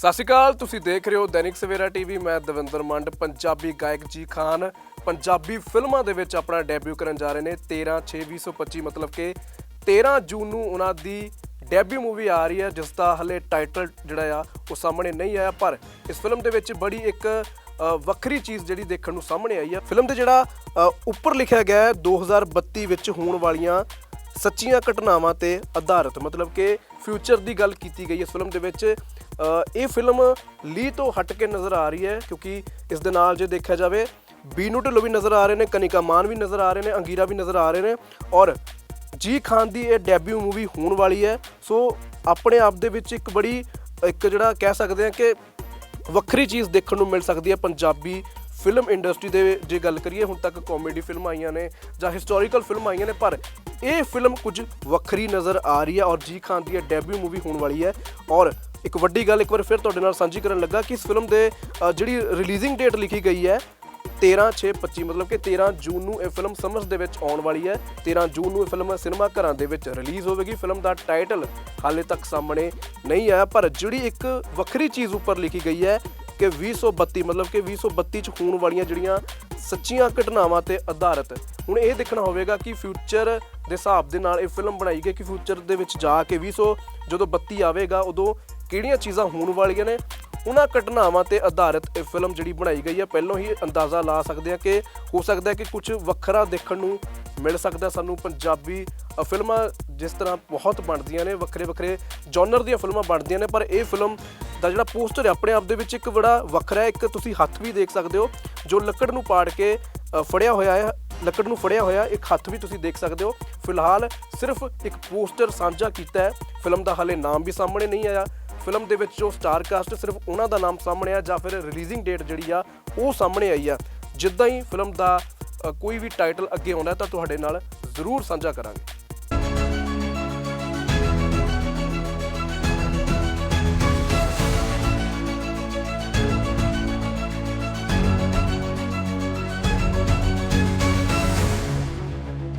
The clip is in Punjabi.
ਸਤਿ ਸ਼੍ਰੀ ਅਕਾਲ, ਤੁਸੀਂ ਦੇਖ ਰਹੇ ਹੋ ਦੈਨਿਕ ਸਵੇਰਾ ਟੀਵੀ, ਮੈਂ ਦਵਿੰਦਰ ਮੰਡ, ਪੰਜਾਬੀ ਗਾਇਕ ਜੀ ਖਾਨ। ਪੰਜਾਬੀ ਫਿਲਮਾਂ ਦੇ ਵਿੱਚ ਆਪਣਾ ਡੈਬਿਊ ਕਰਨ ਜਾ ਰਹੇ ਨੇ 13 6 2025 ਮਤਲਬ ਕਿ 13 ਜੂਨ ਨੂੰ ਉਹਨਾਂ ਦੀ ਡੈਬਿਊ ਮੂਵੀ ਆ ਰਹੀ ਹੈ, ਜਿਸ ਦਾ ਹਲੇ ਟਾਈਟਲ ਜਿਹੜਾ ਆ, ਉਹ ਸਾਹਮਣੇ ਨਹੀਂ ਆਇਆ, ਪਰ ਇਸ ਫਿਲਮ ਦੇ ਵਿੱਚ ਬੜੀ ਇੱਕ ਵੱਖਰੀ ਚੀਜ਼ ਜਿਹੜੀ ਦੇਖਣ ਨੂੰ ਸਾਹਮਣੇ ਆਈ ਆ। ਫਿਲਮ ਦੇ ਜਿਹੜਾ ਉੱਪਰ ਲਿਖਿਆ ਗਿਆ ਹੈ 2032 ਵਿੱਚ ਹੋਣ ਵਾਲੀਆਂ ਸੱਚੀਆਂ ਘਟਨਾਵਾਂ ਤੇ ਆਧਾਰਿਤ, ਮਤਲਬ ਕਿ ਫਿਊਚਰ ਦੀ ਗੱਲ ਕੀਤੀ ਗਈ ਇਸ ਫਿਲਮ ਦੇ ਵਿੱਚ ਇਹ ਫਿਲਮ ਲੀ ਤੋਂ ਹਟ ਕੇ ਨਜ਼ਰ ਆ ਰਹੀ ਹੈ ਕਿਉਂਕਿ ਇਸ ਦੇ ਨਾਲ ਜੇ ਦੇਖਿਆ ਜਾਵੇ, ਬੀਨੂ ਢਿੱਲੋਂ ਵੀ ਨਜ਼ਰ ਆ ਰਹੇ ਨੇ, ਕਨਿਕਾ ਮਾਨ ਵੀ ਨਜ਼ਰ ਆ ਰਹੇ ਨੇ, ਅੰਗੀਰਾ ਵੀ ਨਜ਼ਰ ਆ ਰਹੇ ਨੇ ਔਰ ਜੀ ਖਾਨ ਦੀ ਇਹ ਡੈਬਿਊ ਮੂਵੀ ਹੋਣ ਵਾਲੀ ਹੈ। ਸੋ ਆਪਣੇ ਆਪ ਦੇ ਵਿੱਚ ਇੱਕ ਬੜੀ, ਇੱਕ ਜਿਹੜਾ ਕਹਿ ਸਕਦੇ ਹਾਂ ਕਿ ਵੱਖਰੀ ਚੀਜ਼ ਦੇਖਣ ਨੂੰ ਮਿਲ ਸਕਦੀ ਹੈ ਪੰਜਾਬੀ ਫਿਲਮ ਇੰਡਸਟਰੀ ਦੇ ਜੇ ਗੱਲ ਕਰੀਏ, ਹੁਣ ਤੱਕ ਕਾਮੇਡੀ ਫਿਲਮ ਆਈਆਂ ਨੇ ਜਾਂ ਹਿਸਟੋਰੀਕਲ ਫਿਲਮ ਆਈਆਂ ਨੇ, ਪਰ ਇਹ ਫਿਲਮ ਕੁਝ ਵੱਖਰੀ ਨਜ਼ਰ ਆ ਰਹੀ ਹੈ ਔਰ ਜੀ ਖਾਨ ਦੀ ਇਹ ਡੈਬਿਊ ਮੂਵੀ ਹੋਣ ਵਾਲੀ ਹੈ। ਔਰ ਇੱਕ ਵੱਡੀ ਗੱਲ ਇੱਕ ਵਾਰ ਫਿਰ ਤੁਹਾਡੇ ਨਾਲ ਸਾਂਝੀ ਕਰਨ ਲੱਗਾ ਕਿ ਇਸ ਫਿਲਮ ਦੇ ਜਿਹੜੀ ਰਿਲੀਜ਼ਿੰਗ ਡੇਟ ਲਿਖੀ ਗਈ ਹੈ 13 6 25 ਮਤਲਬ ਕਿ 13 ਜੂਨ ਨੂੰ ਇਹ ਫਿਲਮ ਸਮਰਸ ਦੇ ਵਿੱਚ ਆਉਣ ਵਾਲੀ ਹੈ। 13 ਜੂਨ ਨੂੰ ਇਹ ਫਿਲਮ ਸਿਨੇਮਾ ਘਰਾਂ ਦੇ ਵਿੱਚ ਰਿਲੀਜ਼ ਹੋਵੇਗੀ। ਫਿਲਮ ਦਾ ਟਾਈਟਲ ਹਾਲੇ ਤੱਕ ਸਾਹਮਣੇ ਨਹੀਂ ਆਇਆ, ਪਰ ਜਿਹੜੀ ਇੱਕ ਵੱਖਰੀ ਚੀਜ਼ ਉੱਪਰ ਲਿਖੀ ਗਈ ਹੈ ਕਿ 2032 ਮਤਲਬ ਕਿ 2032 ਚ ਹੋਣ ਵਾਲੀਆਂ ਜਿਹੜੀਆਂ ਸੱਚੀਆਂ ਘਟਨਾਵਾਂ ਤੇ ਆਧਾਰਿਤ, ਹੁਣ ਇਹ ਦੇਖਣਾ ਹੋਵੇਗਾ ਕਿ ਫਿਊਚਰ ਦੇ ਹਿਸਾਬ ਦੇ ਨਾਲ ਇਹ ਫਿਲਮ ਬਣਾਈ ਗਈ ਕਿ ਫਿਊਚਰ ਦੇ ਵਿੱਚ ਜਾ ਕੇ 200 ਜਦੋਂ 32 ਆਵੇਗਾ, ਉਦੋਂ ਕਿਹੜੀਆਂ ਚੀਜ਼ਾਂ ਹੋਣ ਵਾਲੀਆਂ ਨੇ? ਉਹਨਾਂ ਘਟਨਾਵਾਂ ਤੇ ਆਧਾਰਿਤ ਇਹ ਫਿਲਮ ਜਿਹੜੀ ਬਣਾਈ ਗਈ ਹੈ, ਪਹਿਲਾਂ ਹੀ ਅੰਦਾਜ਼ਾ ਲਾ ਸਕਦੇ ਹਾਂ ਕਿ ਹੋ ਸਕਦਾ ਹੈ ਕਿ ਕੁਝ ਵੱਖਰਾ ਦੇਖਣ ਨੂੰ ਮਿਲ ਸਕਦਾ ਸਾਨੂੰ ਪੰਜਾਬੀ ਫਿਲਮਾਂ ਜਿਸ ਤਰ੍ਹਾਂ ਬਹੁਤ ਬਣਦੀਆਂ ਨੇ ਵੱਖਰੇ ਵੱਖਰੇ ਜਨਰ ਦੀਆਂ ਫਿਲਮਾਂ ਬਣਦੀਆਂ ਨੇ, ਪਰ ਇਹ ਫਿਲਮ ਦਾ ਜਿਹੜਾ ਪੋਸਟਰ ਹੈ, ਆਪਣੇ ਆਪ ਦੇ ਵਿੱਚ ਇੱਕ ਬੜਾ ਵੱਖਰਾ ਇੱਕ ਤੁਸੀਂ ਹੱਥ ਵੀ ਦੇਖ ਸਕਦੇ ਹੋ, ਜੋ ਲੱਕੜ ਨੂੰ ਪਾੜ ਕੇ ਫੜਿਆ ਹੋਇਆ ਹੈ, ਲੱਕੜ ਨੂੰ ਫੜਿਆ ਹੋਇਆ ਇੱਕ ਹੱਥ ਵੀ ਤੁਸੀਂ ਦੇਖ ਸਕਦੇ ਹੋ। ਫਿਲਹਾਲ ਸਿਰਫ ਇੱਕ ਪੋਸਟਰ ਸਾਂਝਾ ਕੀਤਾ ਹੈ, ਫਿਲਮ ਦਾ ਹਾਲੇ ਨਾਮ ਵੀ ਸਾਹਮਣੇ ਨਹੀਂ ਆਇਆ। ਫਿਲਮ ਦੇ ਵਿੱਚ ਜੋ ਸਟਾਰ ਕਾਸਟ ਸਿਰਫ ਉਹਨਾਂ ਦਾ ਨਾਮ ਸਾਹਮਣੇ ਆ, ਜਾਂ ਫਿਰ ਰਿਲੀਜ਼ਿੰਗ ਡੇਟ ਜਿਹੜੀ ਆ, ਉਹ ਸਾਹਮਣੇ ਆਈ ਆ। ਜਿੱਦਾਂ ਹੀ ਫਿਲਮ ਦਾ ਕੋਈ ਵੀ ਟਾਈਟਲ ਅੱਗੇ ਆਉਂਦਾ ਤਾਂ ਤੁਹਾਡੇ ਨਾਲ ਜ਼ਰੂਰ ਸਾਂਝਾ ਕਰਾਂਗੇ।